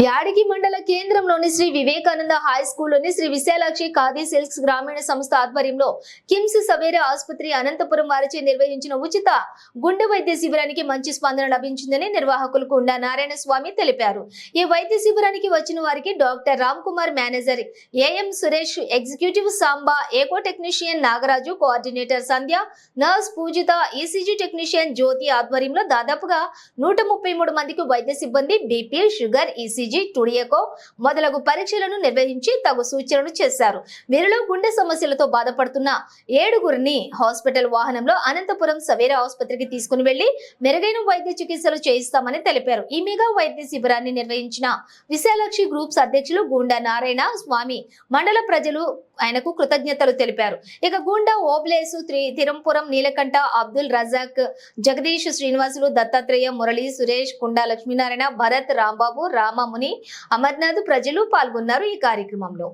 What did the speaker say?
యాడికి మండల కేంద్రంలోని శ్రీ వివేకానంద హై స్కూల్లోని శ్రీ విశాలాక్షి ఖాదీ సిల్క్స్ గ్రామీణ సంస్థ ఆధ్వర్యంలో కిమ్స్ సవేర ఆసుపత్రి అనంతపురం వారిచే నిర్వహించిన ఉచిత గుండె వైద్య శిబిరానికి మంచి స్పందన లభించిందని నిర్వాహకులు కుండా నారాయణ స్వామి తెలిపారు. ఈ వైద్య శిబిరానికి వచ్చిన వారికి doctor Ram Kumar manager AM Suresh executive Samba echo technician Nagaraju coordinator Sandhya nurse Pujitha ECG technician Jyothi ఆధ్వర్యంలో దాదాపుగా నూట ముప్పై మూడు మందికి వైద్య సిబ్బంది బీపీ షుగర్ ఈసీజీ టుడియకో మొదలగు పరీక్షలను నిర్వహించి తగు సూచనలు చేశారు. వీరిలో గుండె సమస్యలతో బాధపడుతున్న ఏడుగురిని హాస్పిటల్ వాహనంలో అనంతపురం సవేరా ఆసుపత్రికి తీసుకుని వెళ్ళి మెరుగైన వైద్య చికిత్సలు చేయిస్తామని తెలిపారు. ఈ మెగా వైద్య శిబిరాన్ని నిర్వహించిన విశాలాక్షి గ్రూప్స్ అధ్యక్షులు గుండా నారాయణ స్వామి మండల ప్రజలు ఆయనకు కృతజ్ఞతలు తెలిపారు. ఇక గుండా ఓబ్లేసు త్రి తిరంపురం నీలకంఠ అబ్దుల్ రజాక్ జగదీష్ శ్రీనివాసులు దత్తాత్రేయ మురళి సురేష్ కుండా లక్ష్మీనారాయణ భరత్ రాంబాబు రామముని అమర్నాథ్ ప్రజలు పాల్గొన్నారు ఈ కార్యక్రమంలో.